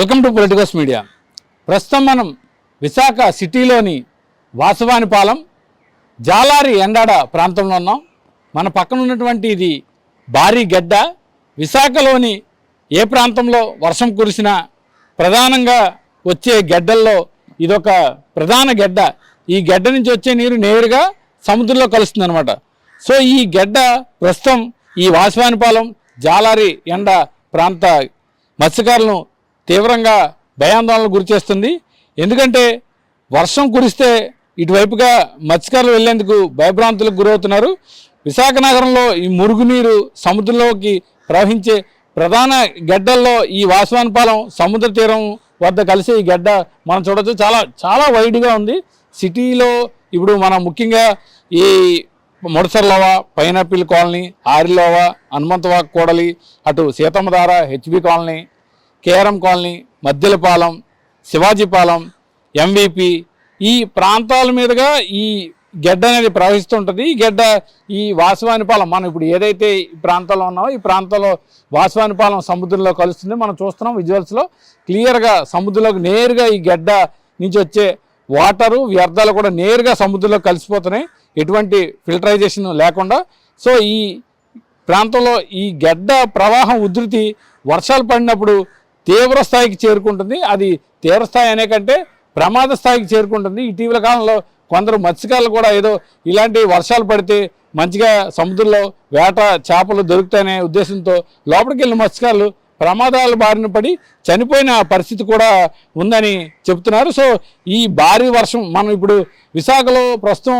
Welcome to politicals media. ప్రస్తుతం మనం విశాఖ సిటీలోని వాసవానిపాలెం జాలారి ఎండాడ ప్రాంతంలో ఉన్నాం. మన పక్కన ఉన్నటువంటి ఇది భారీ గడ్డ. విశాఖలోని ఏ ప్రాంతంలో వర్షం కురిసినా ప్రధానంగా వచ్చే గడ్డల్లో ఇదొక ప్రధాన గడ్డ. ఈ గడ్డ నుంచి వచ్చే నీరు నేరుగా సముద్రంలో కలుస్తుంది అనమాట సో ఈ గడ్డ ప్రస్తుతం ఈ వాసవానిపాలెం జాలారి ఎండ ప్రాంత మత్స్యకారులను తీవ్రంగా భయాందోళనకు గురిచేస్తుంది ఎందుకంటే వర్షం కురిస్తే ఇటువైపుగా మత్స్యకారులు వెళ్ళేందుకు భయభ్రాంతులకు గురవుతున్నారు. విశాఖ నగరంలో ఈ మురుగునీరు సముద్రంలోకి ప్రవహించే ప్రధాన గడ్డల్లో ఈ వాసవానిపాలెం సముద్ర తీరం వద్ద కలిసే ఈ గడ్డ మనం చూడొచ్చు. చాలా చాలా వైడ్గా ఉంది. సిటీలో ఇప్పుడు మనం ముఖ్యంగా ఈ ముడసర్లోవా పైనాపిల్ కాలనీ ఆరిలోవా హనుమంతవాక్ కూడలి అటు Seethammadhara HB colony KRM colony Maddilapalem Shivajipalem MVP ఈ ప్రాంతాల మీదుగా ఈ గెడ్డ అనేది ప్రవహిస్తుంటుంది. ఈ గెడ్డ ఈ వాసవానిపాలెం మనం ఇప్పుడు ఏదైతే ఈ ప్రాంతంలో ఉన్నామో ఈ ప్రాంతంలో వాసవానిపాలెం సముద్రంలో కలుస్తుంది. మనం చూస్తున్నాం విజువల్స్లో క్లియర్గా సముద్రంలోకి నేరుగా ఈ గడ్డ నుంచి వచ్చే వాటరు వ్యర్థాలు కూడా నేరుగా సముద్రంలో కలిసిపోతున్నాయి. ఎటువంటి ఫిల్టరైజేషన్ లేకుండా. సో ఈ ప్రాంతంలో ఈ గెడ్డ ప్రవాహం ఉధృతి వర్షాలు పడినప్పుడు తీవ్ర స్థాయికి చేరుకుంటుంది. అది తీవ్రస్థాయి అనే కంటే ప్రమాద స్థాయికి చేరుకుంటుంది. ఇటీవల కాలంలో కొందరు మత్స్యకారులు కూడా ఏదో ఇలాంటి వర్షాలు పడితే మంచిగా సముద్రంలో వేట చేపలు దొరుకుతాయనే ఉద్దేశంతో లోపలికి వెళ్ళిన మత్స్యకారులు ప్రమాదాల బారిన పడి చనిపోయిన పరిస్థితి కూడా ఉందని చెప్తున్నారు సో ఈ భారీ వర్షం మనం ఇప్పుడు విశాఖలో ప్రస్తుతం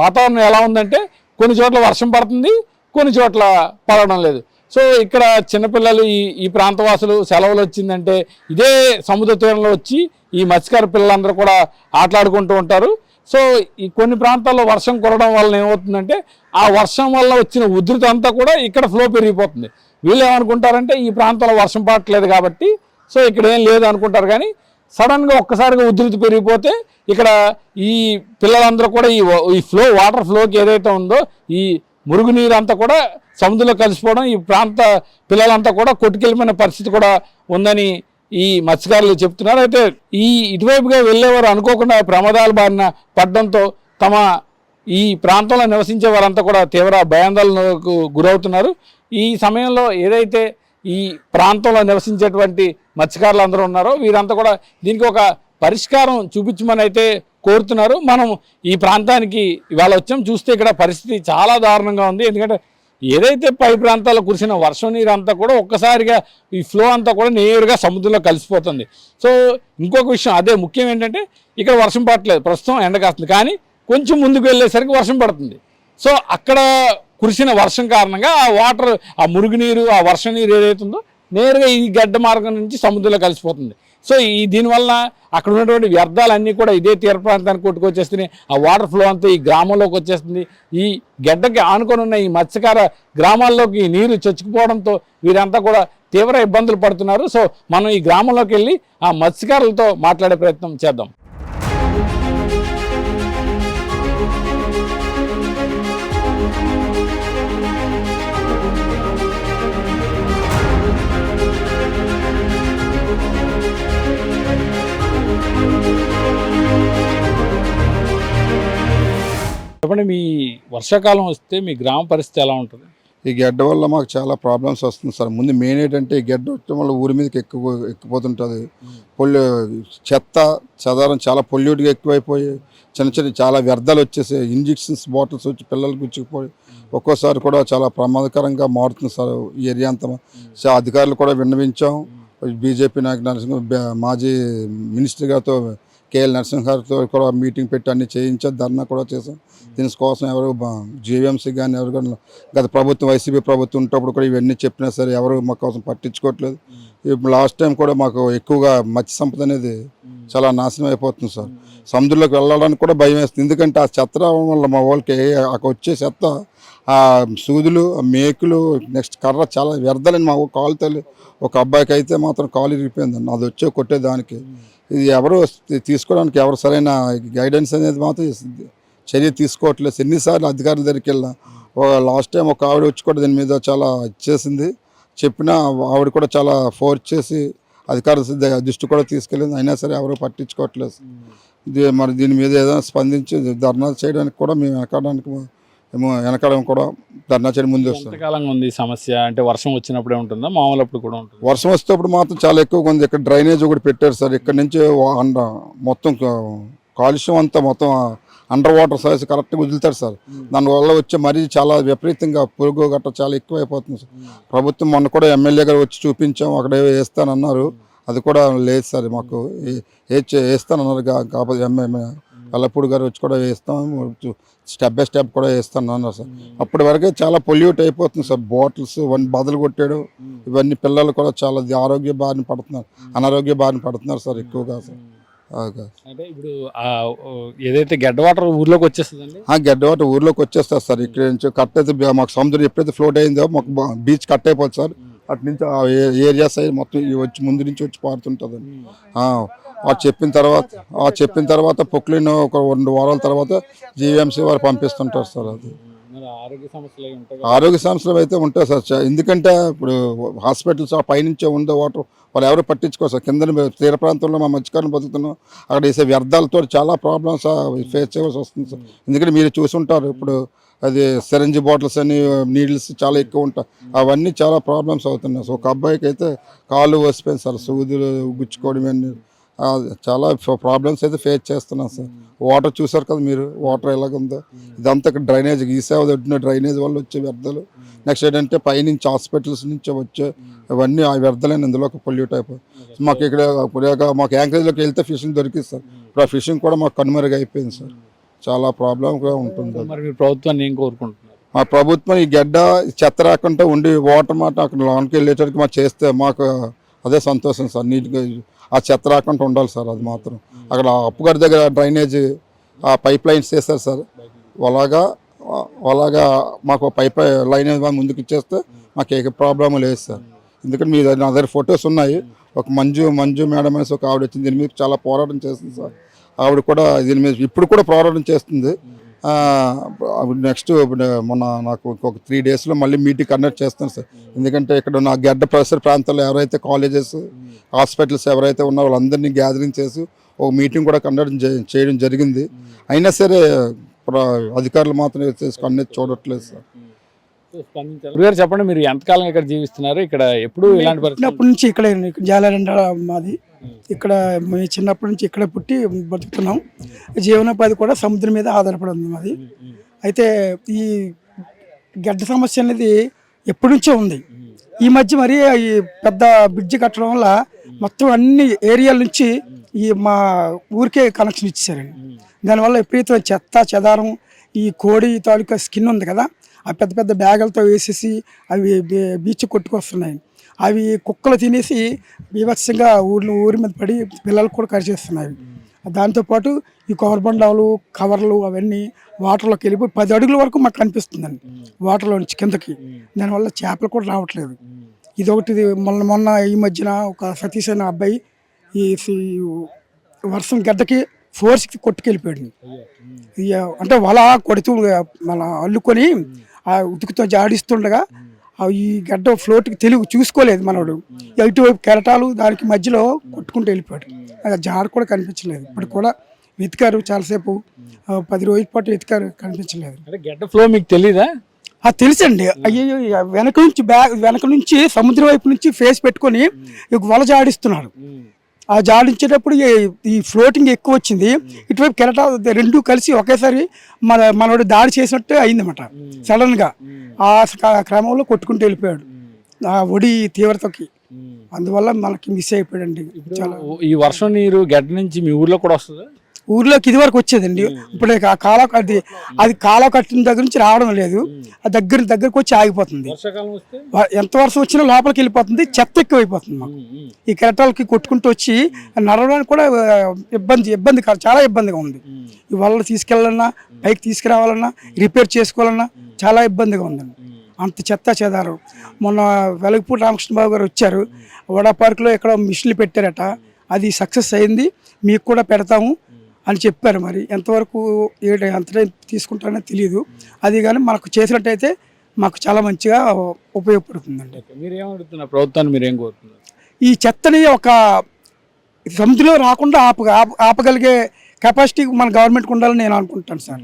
వాతావరణం ఎలా ఉందంటే కొన్ని చోట్ల వర్షం పడుతుంది కొన్ని చోట్ల పడడం లేదు. సో ఇక్కడ చిన్నపిల్లలు ఈ ఈ ప్రాంతవాసులు సెలవులు వచ్చిందంటే ఇదే సముద్ర తీరంలో వచ్చి ఈ మత్స్యకార పిల్లలందరూ కూడా ఆటలాడుకుంటూ ఉంటారు. సో ఈ కొన్ని ప్రాంతాల్లో వర్షం కురడం వల్ల ఏమవుతుందంటే ఆ వర్షం వల్ల వచ్చిన ఉధృతి అంతా కూడా ఇక్కడ ఫ్లో పెరిగిపోతుంది. వీళ్ళు ఏమనుకుంటారంటే ఈ ప్రాంతంలో వర్షం పడట్లేదు కాబట్టి సో ఇక్కడ ఏం లేదు అనుకుంటారు కానీ సడన్గా ఒక్కసారిగా ఉధృతి పెరిగిపోతే ఇక్కడ ఈ పిల్లలందరూ కూడా ఈ ఈ ఫ్లో వాటర్ ఫ్లోకి ఏదైతే ఉందో ఈ మురుగునీరు అంతా కూడా సముద్రంలో కలిసిపోవడం ఈ ప్రాంత పిల్లలంతా కూడా కొట్టుకెళ్ళిపోయిన పరిస్థితి కూడా ఉందని ఈ మత్స్యకారులు చెప్తున్నారు. అయితే ఈ ఇటువైపుగా వెళ్ళేవారు అనుకోకుండా ప్రమాదాల బారిన పడడంతో తమ ఈ ప్రాంతంలో నివసించే వారంతా కూడా తీవ్ర భయాందోళనకు గురవుతున్నారు. ఈ సమయంలో ఏదైతే ఈ ప్రాంతంలో నివసించేటువంటి మత్స్యకారులు అందరూ ఉన్నారో వీరంతా కూడా దీనికి ఒక పరిష్కారం చూపించమని అయితే కోరుతున్నారు. మనం ఈ ప్రాంతానికి ఇవాళ వచ్చాం. చూస్తే ఇక్కడ పరిస్థితి చాలా దారుణంగా ఉంది. ఎందుకంటే ఏదైతే పై ప్రాంతాల్లో కురిసిన వర్షం నీరు అంతా కూడా ఒక్కసారిగా ఈ ఫ్లో అంతా కూడా నేరుగా సముద్రంలో కలిసిపోతుంది. సో ఇంకొక విషయం అదే ముఖ్యం ఏంటంటే ఇక్కడ వర్షం పడట్లేదు. ప్రస్తుతం ఎండ కాస్తుంది. కానీ కొంచెం ముందుకు వెళ్ళేసరికి వర్షం పడుతుంది. సో అక్కడ కురిసిన వర్షం కారణంగా ఆ వాటర్ ఆ మురుగునీరు ఆ వర్షం నీరు ఏదైతుందో నేరుగా ఈ గడ్డ మార్గం నుంచి సముద్రంలో కలిసిపోతుంది. సో ఈ దీనివల్ల అక్కడ ఉన్నటువంటి వ్యర్థాలన్నీ కూడా ఇదే తీర ప్రాంతానికి కొట్టుకొచ్చేస్తున్నాయి. ఆ వాటర్ ఫ్లో అంతా ఈ గ్రామంలోకి వచ్చేస్తుంది. ఈ గడ్డకి ఆనుకొని ఉన్న ఈ మత్స్యకార గ్రామాల్లోకి నీరు చొచ్చుకుపోవడంతో వీరంతా కూడా తీవ్ర ఇబ్బందులు పడుతున్నారు. సో మనం ఈ గ్రామంలోకి వెళ్ళి ఆ మత్స్యకారులతో మాట్లాడే ప్రయత్నం చేద్దాం. చెప్పండి మీ వర్షాకాలం వస్తే మీ గ్రామ పరిస్థితి ఎలా ఉంటుంది? ఈ గడ్డ వల్ల మాకు చాలా ప్రాబ్లమ్స్ వస్తుంది సార్. ముందు మెయిన్ ఏంటంటే ఈ గడ్డ వచ్చడం వల్ల ఊరి మీదకి ఎక్కువ ఎక్కిపోతుంటుంది. పొల్యూ చెత్త చెదారం చాలా పొల్యూట్గా ఎక్కువైపోయి చిన్న చిన్న చాలా వ్యర్థాలు వచ్చేసి ఇంజెక్షన్స్ బాటిల్స్ వచ్చి పిల్లలకు గుచ్చుకుపోయి ఒక్కోసారి కూడా చాలా ప్రమాదకరంగా మారుతుంది సార్ ఈ ఏరియా అంతా. అధికారులు కూడా విన్నవించాం. బీజేపీ నాయకు నరసింహ మాజీ మినిస్టర్ గారితో కేఎల్ నరసింహారితో కూడా మీటింగ్ పెట్టి అన్ని చేయించాం ధర్నా కూడా చేసాం దీనికోసం ఎవరు జీవీఎంసీ కానీ ఎవరు కానీ గత ప్రభుత్వం వైసీపీ ప్రభుత్వం ఉన్నప్పుడు కూడా ఇవన్నీ చెప్పినా సరే ఎవరు మా కోసం పట్టించుకోవట్లేదు. లాస్ట్ టైం కూడా మాకు ఎక్కువగా మత్స్య సంపద అనేది చాలా నాశనం అయిపోతుంది సార్. సముద్రంలోకి వెళ్ళడానికి కూడా భయం వేస్తుంది. ఎందుకంటే ఆ చెత్త రావడం వల్ల మా వాళ్ళకి అక్కడ వచ్చే చెత్త ఆ సూదులు ఆ మేకులు నెక్స్ట్ కర్ర చాలా వ్యర్థాలని మా కాలు తల్లి ఒక అబ్బాయికి అయితే మాత్రం కాలు ఇరిగిపోయిందండి అది వచ్చే కొట్టేదానికి. ఇది ఎవరు తీసుకోవడానికి ఎవరు సరైన గైడెన్స్ అనేది మాత్రం. చర్య తీసుకోవట్లేదు. ఎన్నిసార్లు అధికారుల దగ్గరికి వెళ్ళినా లాస్ట్ టైం ఒక ఆవిడ వచ్చి కూడా దీని మీద చాలా చేసింది. చెప్పినా ఆవిడ కూడా చాలా ఫోర్స్ చేసి అధికారుల ద- దృష్టి కూడా తీసుకెళ్ళింది. అయినా సరే ఎవరు పట్టించుకోవట్లేదు. మరి దీని మీద ఏదైనా స్పందించి ధర్నా చేయడానికి కూడా మేము వెనకడానికి ఏమో వెనకడం కూడా ధర్నా చేయడం ముందు వస్తాం ఎంతకాలంగా ఉంది ఈ సమస్య? అంటే వర్షం వచ్చినప్పుడే ఉంటుందా? మామూలు అప్పుడు కూడా ఉంటుంది? వర్షం వచ్చేటప్పుడు మాత్రం చాలా ఎక్కువగా ఉంది. ఇక్కడ డ్రైనేజ్ ఒకటి పెట్టారు సార్. ఇక్కడ నుంచి మొత్తం కాలుష్యం అంతా మొత్తం అండర్ వాటర్ సైజ్ కరెక్ట్గా వదులుతారు సార్. దానివల్ల వచ్చే మరీ చాలా విపరీతంగా పురుగు గట్ట చాలా ఎక్కువ అయిపోతుంది సార్ ప్రభుత్వం మొన్న కూడా ఎమ్మెల్యే గారు వచ్చి చూపించాం అక్కడ వేస్తానన్నారు. అది కూడా లేదు సార్ మాకు. ఏ- వేస్తానన్నారు కాకపోతే ఎమ్మెల్యే కల్లపూడి గారు వచ్చి కూడా వేస్తాం స్టెప్ బై స్టెప్ కూడా వేస్తాను అన్నారు సార్ అప్పటి వరకే చాలా పొల్యూట్ అయిపోతుంది సార్. బాటిల్స్ ఇవన్నీ బదులు కొట్టాడు ఇవన్నీ పిల్లలు కూడా చాలా ఆరోగ్య బారిన పడుతున్నారు అనారోగ్య బారిన పడుతున్నారు సార్ ఎక్కువగా సార్. అంటే ఇప్పుడు ఏదైతే గడ్డ వాటర్ ఊర్లోకి వచ్చేస్తుందండి? ఆ గడ్డవాట ఊర్లోకి వచ్చేస్తారు సార్ ఇక్కడ నుంచి. కట్ అయితే మాకు సముద్రం ఎప్పుడైతే ఫ్లోట్ అయిందో మాకు బీచ్ కట్ అయిపోతుంది సార్. అటు నుంచి ఆ ఏరియా సైడ్ మొత్తం వచ్చి ముందు నుంచి వచ్చి పారుతుంటుంది ఆ చెప్పిన తర్వాత ఆ చెప్పిన తర్వాత పొక్లిన్ ఒక రెండు వారాల తర్వాత జీవీఎంసీ వారు పంపిస్తుంటారు సార్ అది. మరి ఆరోగ్య సమస్యలు అయితే ఉంటాయి సార్. ఎందుకంటే ఇప్పుడు హాస్పిటల్స్ ఆ పైనుంచే ఉండే వాటర్ వాళ్ళు ఎవరు పట్టించుకోరు సార్. కింద తీర ప్రాంతంలో మా మధ్యకాలం బతుకుతున్నాం. అక్కడ వేసే వ్యర్థాలతో చాలా ప్రాబ్లమ్స్ ఫేస్ చేయాల్సి వస్తుంది సార్. ఎందుకంటే మీరు చూసుంటారు ఇప్పుడు అది సిరంజి బాటిల్స్ అని నీడిల్స్ చాలా ఎక్కువ ఉంటాయి. అవన్నీ చాలా ప్రాబ్లమ్స్ అవుతున్నాయి. సో ఒక అబ్బాయికి అయితే కాళ్ళు వసిపోయింది సార్. సూదులు గుచ్చుకోవడం అన్నీ చాలా ప్రాబ్లమ్స్ అయితే ఫేస్ చేస్తున్నాం సార్. వాటర్ చూసారు కదా మీరు? వాటర్ ఎలాగుందో? ఇదంతా ఇక్కడ డ్రైనేజ్ ఈసేవ దొడ్డిన డ్రైనేజ్ వల్ల వచ్చే వ్యర్థాలు. నెక్స్ట్ ఏంటంటే పైనుంచి హాస్పిటల్స్ నుంచి వచ్చే ఇవన్నీ ఆ వ్యర్థాలను ఇందులోకి పొల్యూట్ అయిపోయి మాకు ఇక్కడ మాకు యాంకరేజ్లోకి వెళ్తే ఫిషింగ్ దొరికింది సార్. ఇప్పుడు ఆ ఫిషింగ్ కూడా మాకు కనుమరుగు అయిపోయింది సార్. చాలా ప్రాబ్లంగా ఉంటుంది. మరి ప్రభుత్వాన్ని ఏం కోరుకుంటున్నారు? మా ప్రభుత్వం ఈ గడ్డ చెత్త రాకుండా ఉండి వాటర్ మాట అక్కడ లోనికి వెళ్ళేటట్టుగా మాకు చేస్తే మాకు అదే సంతోషం సార్. నీట్గా ఆ చెత్త రాకుండా ఉండాలి సార్ అది మాత్రం. అక్కడ అప్పుగారి దగ్గర డ్రైనేజ్ ఆ పైప్ లైన్స్ చేస్తారు సార్. అలాగా అలాగా మాకు పైప్ లైన్ ముందుకు ఇచ్చేస్తే మాకు ఏ ప్రాబ్లం లేదు సార్. ఎందుకంటే మీ నా దగ్గర ఫొటోస్ ఉన్నాయి. ఒక మంజు మంజు మేడం అనేసి ఒక ఆవిడ వచ్చింది. దీని మీద చాలా పోరాటం చేస్తుంది సార్. ఆవిడ కూడా దీని మీద ఇప్పుడు కూడా పోరాటం చేస్తుంది. నెక్స్ట్ మొన్న నాకు ఒక త్రీ డేస్లో మళ్ళీ మీటింగ్ కండక్ట్ చేస్తాను సార్. ఎందుకంటే ఇక్కడ నా గడ్డ పరిసర ప్రాంతాల్లో ఎవరైతే కాలేజెస్ హాస్పిటల్స్ ఎవరైతే ఉన్నారో వాళ్ళందరినీ గ్యాదరింగ్ చేసి ఒక మీటింగ్ కూడా కండక్ట్ చేయడం జరిగింది. అయినా సరే అధికారులు మాత్రం అనేది చూడట్లేదు సార్. గురుగారు చెప్పండి మీరు ఎంతకాలం ఇక్కడ జీవిస్తున్నారు? ఇక్కడ ఎప్పుడు ఇలాంటి నుంచి ఇక్కడే జాలారెండ మాది. ఇక్కడ మేము చిన్నప్పటి నుంచి ఇక్కడ పుట్టి బతుకుతున్నాం జీవనోపాధి కూడా సముద్రం మీద ఆధారపడి ఉంది మాది. అయితే ఈ గడ్డ సమస్య అనేది ఎప్పటి నుంచో ఉంది. ఈ మధ్య మరి ఈ పెద్ద బ్రిడ్జి కట్టడం వల్ల మొత్తం అన్ని ఏరియాల నుంచి ఈ మా ఊరికే కనెక్షన్ ఇచ్చేసారండి దానివల్ల విపరీతమైన చెత్త చెదారం ఈ కోడి తాలూకా స్కిన్ ఉంది కదా ఆ పెద్ద పెద్ద బ్యాగులతో వేసేసి అవి బీచ్ కొట్టుకొస్తున్నాయి అవి కుక్కలు తినేసి బీభత్సంగా ఊర్లు ఊరి మీద పడి పిల్లలకు కూడా కరిచేస్తున్నాయి దాంతోపాటు ఈ బండాలు కవర్లు అవన్నీ వాటర్లోకి వెళ్ళిపోయి పది అడుగుల వరకు మాకు కనిపిస్తుందండి వాటర్లో నుంచి కిందకి. దానివల్ల చేపలు కూడా రావట్లేదు. ఇది ఒకటి మొన్న మొన్న ఈ మధ్యన ఒక సతీష్ అనే అబ్బాయి ఈ వర్షం గడ్డకి ఫోర్స్కి కొట్టుకెళ్ళిపోయాడు ఇక అంటే వల కొడుతూ మన అల్లుకొని ఆ ఉతుకుతో జాడిస్తుండగా ఈ గడ్డ ఫ్లోట్కి తెలుగు చూసుకోలేదు మనోడు. ఇటువైపు కెరటాలు దానికి మధ్యలో కొట్టుకుంటూ వెళ్ళిపోయాడు. ఆ జాడ కూడా కనిపించలేదు. ఇప్పుడు కూడా వెతికారు చాలాసేపు. ఆ, పది రోజుల పాటు వెతికారు కనిపించలేదు. గడ్డ ఫ్లో మీకు తెలీదా? ఆ తెలుసండి. అయ్యో వెనక నుంచి బ్యాగ్ వెనక నుంచి సముద్రం వైపు నుంచి ఫేస్ పెట్టుకొని వల జాడిస్తున్నాడు. ఆ జాడించేటప్పుడు ఈ- ఈ ఫ్లోటింగ్ ఎక్కువ వచ్చింది. ఇటువైపు కెరటా రెండు కలిసి ఒకేసారి మన మనోడు దాడి చేసినట్టు అయిందన్నమాట. సడన్గా ఆ క్రమంలో కొట్టుకుంటూ వెళ్ళిపోయాడు. ఆ ఒడి తీవ్రతకి. అందువల్ల మనకి మిస్ అయిపోయాడండి చాలా. ఈ వర్షం నీరు గడ్డ నుంచి మీ ఊర్లో కూడా వస్తుందా? ఊర్లోకి ఇది వరకు వచ్చేదండి. ఇప్పుడు ఆ కాల అది అది కాల కట్టిన దగ్గర నుంచి రావడం లేదు. ఆ దగ్గర దగ్గరకు వచ్చి ఆగిపోతుంది. ఎంత వర్షం వచ్చినా లోపలికి వెళ్ళిపోతుంది చెత్త ఎక్కువ అయిపోతుంది మాకు ఈ కెరటాలకి కొట్టుకుంటూ వచ్చి నడవడానికి కూడా ఇబ్బంది ఇబ్బంది కాదు చాలా ఇబ్బందిగా ఉంది. ఈ వల్ల తీసుకెళ్ళాలన్నా పైకి తీసుకురావాలన్నా రిపేర్ చేసుకోవాలన్నా చాలా ఇబ్బందిగా ఉందండి. అంత చెత్త చెదారు. మొన్న వెలగపూడి రామకృష్ణబాబు గారు వచ్చారు. వడా పార్క్లో ఎక్కడ మిషన్లు పెట్టారట. అది సక్సెస్ అయింది. మీకు కూడా పెడతాము. అని చెప్పారు మరి. ఎంతవరకు ఏ ఎంత టైం తీసుకుంటారో తెలియదు అది కానీ మనకు చేసినట్టయితే మాకు చాలా మంచిగా ఉపయోగపడుతుందండి. మీరు ఏమడుగుతున్నారు ప్రభుత్వాన్ని మీరు ఏం కోరుతున్నారు? ఈ చెత్తని ఒక సముద్రంలో రాకుండా ఆప ఆప- ఆపగలిగే కెపాసిటీ మన గవర్నమెంట్కి ఉండాలని నేను అనుకుంటాను సార్.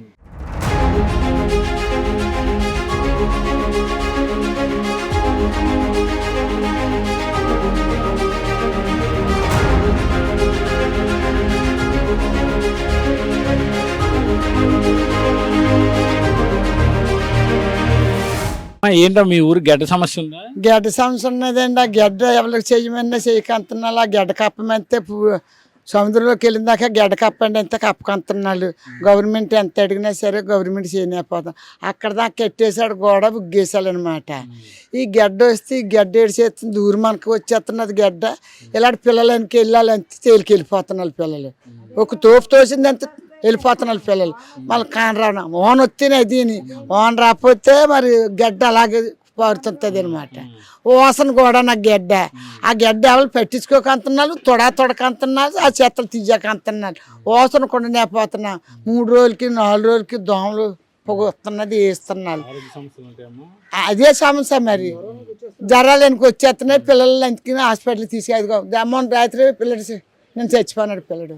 ఏంటో మీ ఊరు గడ్డ సమస్య ఉందా? గడ్డ సమస్య ఉన్నదండి. ఆ గడ్డ ఎవరికి చేయమన్నా చేయకంటున్నాళ్ళు. ఆ గడ్డ కప్పమంతే సముద్రంలోకి వెళ్ళిన దాకా గడ్డ కప్పండి. అంతే కప్పకంటున్నాళ్ళు. గవర్నమెంట్ ఎంత అడిగినా సరే గవర్నమెంట్ చేయలేకపోతాం. అక్కడ దాకా కట్టేసాడు గోడ బుగ్గేసాలన్నమాట ఈ గడ్డ వస్తే ఈ గడ్డ ఏడిచేస్తుంది దూరం మనకి వచ్చేస్తున్నది గడ్డ. ఇలాంటి పిల్లలకి వెళ్ళాలంటే తేలికెళ్ళిపోతున్నారు పిల్లలు. ఒక తోపు తోసింది అంత వెళ్ళిపోతున్నారు పిల్లలు. మళ్ళీ కానరావు ఓన్ వస్తేనే దీని. ఓన్ రాకపోతే మరి గడ్డ అలాగే పారుతుంటుంది అనమాట ఓసన కూడా నా గెడ్డ. ఆ గడ్డ ఎవరు పెట్టించుకోకంతున్నారు తొడా తొడకంతున్నారు ఆ చెత్తలు తీయకంతున్నారు ఓసన కూడా నేపోతున్నా మూడు రోజులకి నాలుగు రోజులకి దోమలు పొగ వస్తున్నది వేస్తున్నారు. అదే సమస్య మరి. జ్వరాలు వెనక వచ్చేస్తున్నాయి పిల్లలు ఎందుకు హాస్పిటల్కి తీసుకెళ్ళి అమౌంట్ రాత్రి పిల్లలు నేను చచ్చిపోయినాడు పిల్లడు.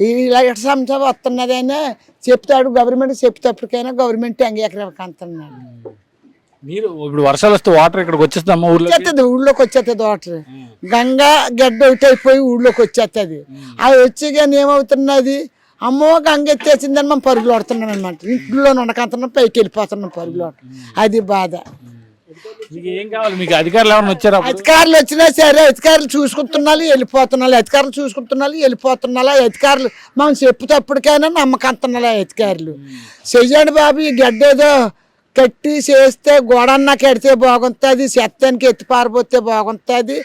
ఈ ఇలాంటి సమస్య వస్తున్నది అని చెప్తాడు గవర్నమెంట్ చెప్తేప్పటికైనా గవర్నమెంట్ అంగీకరణ అంటున్నాడు. మీరు ఇప్పుడు వర్షాలు వస్తే వాటర్ ఇక్కడికి వచ్చేస్తామా ఊర్లో వచ్చేస్తుంది ఊళ్ళోకి వచ్చేస్తుంది వాటర్ గంగా గడ్డ ఒకటి అయిపోయి ఊళ్ళోకి వచ్చేస్తుంది అది వచ్చి కానీ ఏమవుతున్నది? అమ్మో గంగ ఎత్తేసిందని మనం పరుగులు ఆడుతున్నాం అనమాట ఇంట్లో ఉండకంటున్నాం పైకి వెళ్ళిపోతున్నాం పరుగులు. అది బాధ. మీకు ఏం కావాలి? మీకు అధికారులు ఎవరైనా వచ్చారా? అధికారులు వచ్చినా సరే అధికారులు చూసుకుంటున్నారు వెళ్ళిపోతున్నారు. అధికారులు చూసుకుంటున్నారు వెళ్ళిపోతున్నారు అధికారులు మనం చెప్పుతప్పటికైనా నమ్మకంటున్నారు అధికారులు. చెయ్యండి బాబు ఈ గడ్డ ఏదో కట్టి చేస్తే గోడన్నా కడితే బాగుంటుంది చెత్తానికి ఎత్తి పారిపోతే బాగుంటుంది.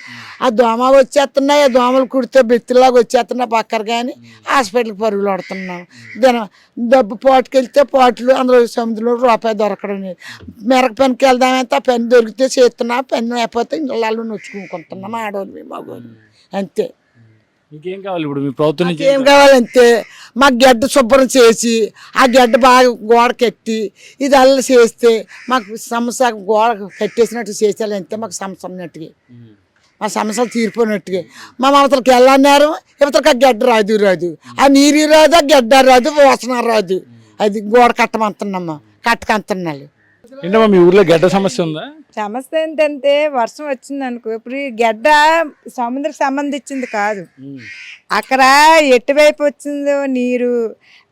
ఆ దోమ వచ్చేస్తున్నాయి ఆ దోమలు కుడితే బెత్తిలాగా వచ్చేస్తున్నాయి పక్కన కానీ హాస్పిటల్కి పరుగులు ఆడుతున్నాం. దినం డబ్బు పోటుకెళ్తే పోట్లు అందులో సముద్రంలో రూపాయి దొరకడం లేదు. మెరక పెన్కి వెళ్దామంటే ఆ పెన్ దొరికితే చేస్తున్నా పెన్ అయిపోతే ఇళ్ళల్లో నొచ్చుకుంటున్నాం ఆడవాళ్ళు మగవాళ్ళు అంతే. మీకేం కావాలి ఇప్పుడు? మీ ప్రభుత్వం నుంచి ఏం కావాలంటే మా గడ్డ శుభ్రం చేసి ఆ గడ్డ బాగా గోడ కట్టి ఇది అల్ల చేస్తే మాకు సమస్య గోడ కట్టేసినట్టు చేసేయాలంటే మాకు సమస్య ఉన్నట్టుగా. మా సమస్యలు తీరిపోయినట్టుగా. మా మమతలకి వెళ్ళన్నారు ఇవతలకి ఆ గడ్డ రాదు రాదు. ఆ నీరు రాదు ఆ గడ్డ రాదు వాసన రాదు. అది గోడ కట్టమంటున్నామ్మా కట్టకంటున్నాళ్ళు. ఏంటమ్మా మీ ఊర్లో గడ్డ సమస్య ఉందా? సమస్య ఏంటంటే వర్షం వచ్చింది అనుకో ఇప్పుడు ఈ గడ్డ సముద్రకు సంబంధించింది కాదు. అక్కడ ఎటువైపు వచ్చిందో నీరు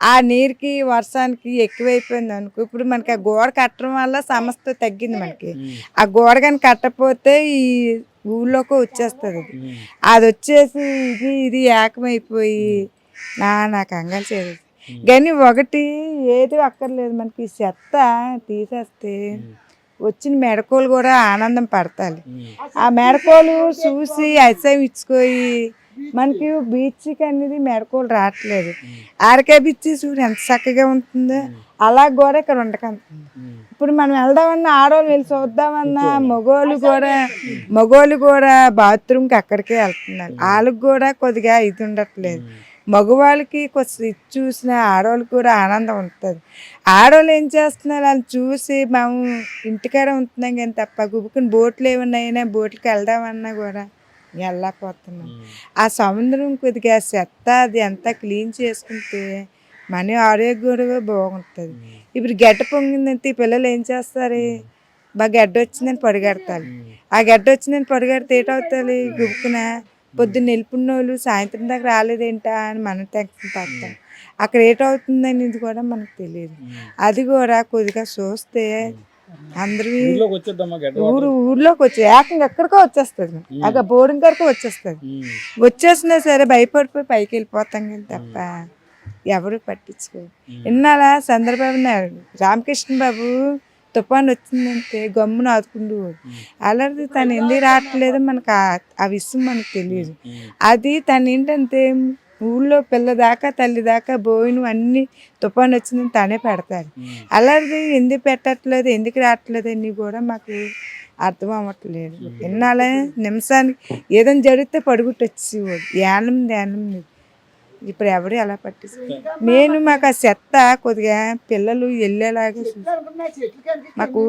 ఆ నీరుకి వర్షానికి ఎక్కువైపోయింది అనుకో ఇప్పుడు మనకి ఆ గోడ కట్టడం వల్ల సమస్య తగ్గింది మనకి. ఆ గోడ కానీ కట్టకపోతే ఈ ఊళ్ళోకి వచ్చేస్తుంది అది. అది వచ్చేసి ఇది ఇది ఏకమైపోయి నా నాకు కంగారు చేయదు కానీ ఒకటి ఏది అక్కర్లేదు మనకి చెత్త తీసేస్తే వచ్చిన మెడకోలు కూడా ఆనందం పడతాలి. ఆ మెడకోలు చూసి అసహ్యం ఇచ్చుకోయి మనకి బీచ్కి అనేది మెడకోలు రావట్లేదు. ఆరకాయ బీచ్ చూడు ఎంత చక్కగా ఉంటుందో. అలా కూడా ఇక్కడ ఉండకంటుంది ఇప్పుడు మనం వెళ్దామన్నా ఆడవాళ్ళు వెళ్ళి చూద్దామన్నా మగోళ్ళు కూడా మగోళ్ళు కూడా బాత్రూమ్కి అక్కడికే వెళ్తున్నారు. వాళ్ళకి కూడా కొద్దిగా ఇది ఉండట్లేదు. మగవాళ్ళకి కొంచెం చూసిన ఆడవాళ్ళకి కూడా ఆనందం ఉంటుంది. ఆడవాళ్ళు ఏం చేస్తున్నారు? వాళ్ళని చూసి మేము ఇంటికాడ ఉంటున్నాం కానీ తప్ప గుబుకుని బోట్లు ఏమన్నా అయినా బోట్లకి వెళ్దామన్నా కూడా వెళ్ళకపోతున్నాం ఆ సముద్రం కొద్దిగా చెత్త అది అంతా క్లీన్ చేసుకుంటే మన ఆరోగ్యం కూడా బాగుంటుంది. ఇప్పుడు గడ్డ పొంగిందంటే ఈ పిల్లలు ఏం చేస్తారు? బాగా గడ్డ వచ్చిందని పడిగడతారు ఆ గడ్డ వచ్చిందని పడిగడితే ఏటవుతుంది గుబుకున పొద్దున్న వెళ్ళిపోయిన వాళ్ళు సాయంత్రం దాకా రాలేదేంటా అని మనం టెన్షన్ పడతాం. అక్కడ ఏటవుతుందని ఇది కూడా మనకు తెలియదు. అది కూడా కొద్దిగా చూస్తే అందరూ ఊరు ఊర్లోకి వచ్చి ఏకంగా ఎక్కడికో వచ్చేస్తుంది. అక్కడ బోర్డింగ్ వరకు వచ్చేస్తుంది. వచ్చేసినా సరే భయపడిపోయి పైకి వెళ్ళిపోతాం కానీ తప్ప ఎవరు పట్టించుకోరు. ఇన్నాళ్ళ చంద్రబాబు నాయుడు రామకృష్ణ బాబు తుఫాన్ వచ్చిందంటే గమ్మున ఆదుకుంటూ అలాంటి తను ఎందుకు రావట్లేదో మనకు ఆ- విషయం మనకు తెలియదు. అది తను ఏంటంటే ఊళ్ళో పిల్ల దాకా తల్లి దాకా బోయిను అన్ని తుఫాన్ వచ్చిందని తనే పెడతారు అలాంటిది ఎందుకు పెట్టట్లేదు ఎందుకు రావట్లేదు అని కూడా మాకు అర్థం అవ్వట్లేదు. ఇన్నాళ్ళ నిమిషానికి ఏదైనా జరిగితే పడుగుట్టు వచ్చేవాడు యానం ధ్యానం లేదు. ఇప్పుడు ఎవరు ఎలా పట్టిస్తారు నేను మాకు ఆ చెత్త కొద్దిగా పిల్లలు వెళ్ళేలాగా మాకు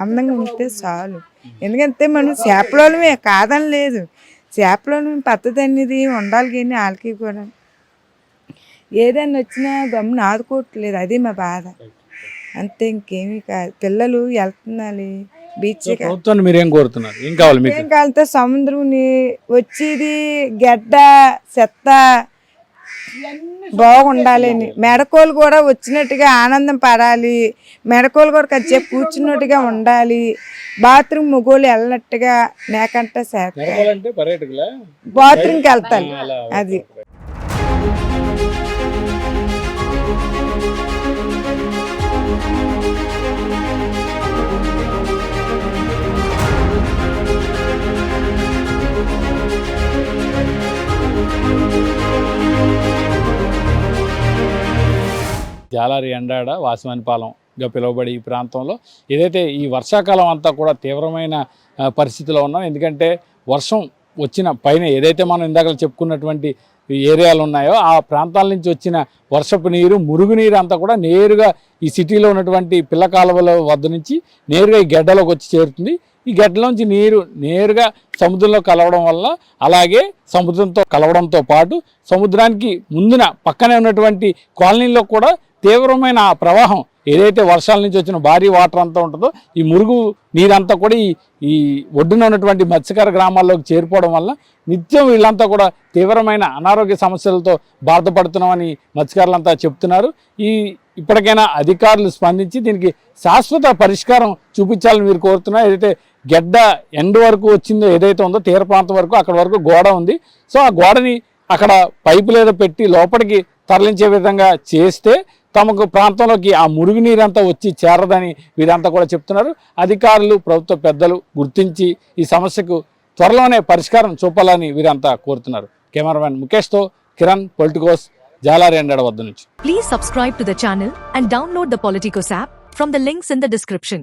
అందంగా ఉంటే చాలు. ఎందుకంటే మనం చేపలమే కాదని లేదు. చేపలోని పద్ధతి అనేది ఉండాలి కానీ వాళ్ళకి కూడా. ఏదైనా వచ్చినా గమ్మున ఆదుకోవట్లేదు. అది మా బాధ. అంతే ఇంకేమీ కాదు. పిల్లలు వెళ్తున్నారు బీచ్ ప్రభుత్వాన్ని మీరేం కోరుతున్నారు? ఏం కావాలి మీకు? ఏం కాలితే సముద్రం వచ్చేది గడ్డ చెత్త బాగుండాలని మెడకోలు కూడా వచ్చినట్టుగా ఆనందం పడాలి. మెడకోలు కూడా కాసేపు కూర్చున్నట్టుగా ఉండాలి. బాత్రూమ్ మొగోలు వెళ్ళినట్టుగా నేకంట శాఖ. బాత్రూమ్కి వెళ్తాను. అది. జాలారి ఎండాడ వాసవానిపాలెంగా పిలువబడే ఈ ప్రాంతంలో ఏదైతే ఈ వర్షాకాలం అంతా కూడా తీవ్రమైన పరిస్థితిలో ఉన్నాం. ఎందుకంటే వర్షం వచ్చిన పైన ఏదైతే మనం ఇందాక చెప్పుకున్నటువంటి ఏరియాలు ఉన్నాయో ఆ ప్రాంతాల నుంచి వచ్చిన వర్షపు నీరు మురుగునీరు అంతా కూడా నేరుగా ఈ సిటీలో ఉన్నటువంటి పిల్ల కాలువల వద్ద నుంచి నేరుగా ఈ గడ్డలోకి వచ్చి చేరుతుంది. ఈ గడ్డలోంచి నీరు నేరుగా సముద్రంలో కలవడం వల్ల అలాగే సముద్రంతో కలవడంతో పాటు సముద్రానికి ముందున పక్కనే ఉన్నటువంటి కాలనీలో కూడా తీవ్రమైన ఆ ప్రవాహం ఏదైతే వర్షాల నుంచి వచ్చిన భారీ వాటర్ అంతా ఉంటుందో ఈ మురుగు నీరంతా కూడా ఈ ఈ ఒడ్డున ఉన్నటువంటి మత్స్యకార గ్రామాల్లోకి చేరిపోవడం వల్ల నిత్యం వీళ్ళంతా కూడా తీవ్రమైన అనారోగ్య సమస్యలతో బాధపడుతున్నామని మత్స్యకారులంతా చెప్తున్నారు. ఈ ఇప్పటికైనా అధికారులు స్పందించి దీనికి శాశ్వత పరిష్కారం చూపించాలని మీరు కోరుతున్నారు. ఏదైతే గెడ్డ ఎండ్ వరకు వచ్చిందో ఏదైతే ఉందో తీర ప్రాంతం వరకు అక్కడ వరకు గోడ ఉంది. సో ఆ గోడని అక్కడ పైపు లేదా పెట్టి లోపలికి తరలించే విధంగా చేస్తే తమకు ప్రాంతంలోకి ఆ మురుగునీరంతా వచ్చి చేరదని వీరంతా కూడా చెప్తున్నారు. అధికారులు ప్రభుత్వ పెద్దలు గుర్తించి ఈ సమస్యకు త్వరలోనే పరిష్కారం చూపాలని వీరంతా కోరుతున్నారు. కెమెరామెన్ ముఖేష్తో కిరణ్ పొలిటికోస్ జాలారి ఎండడ వద్ద నుంచి. Please subscribe to the channel and download the Politicos app from the links in the description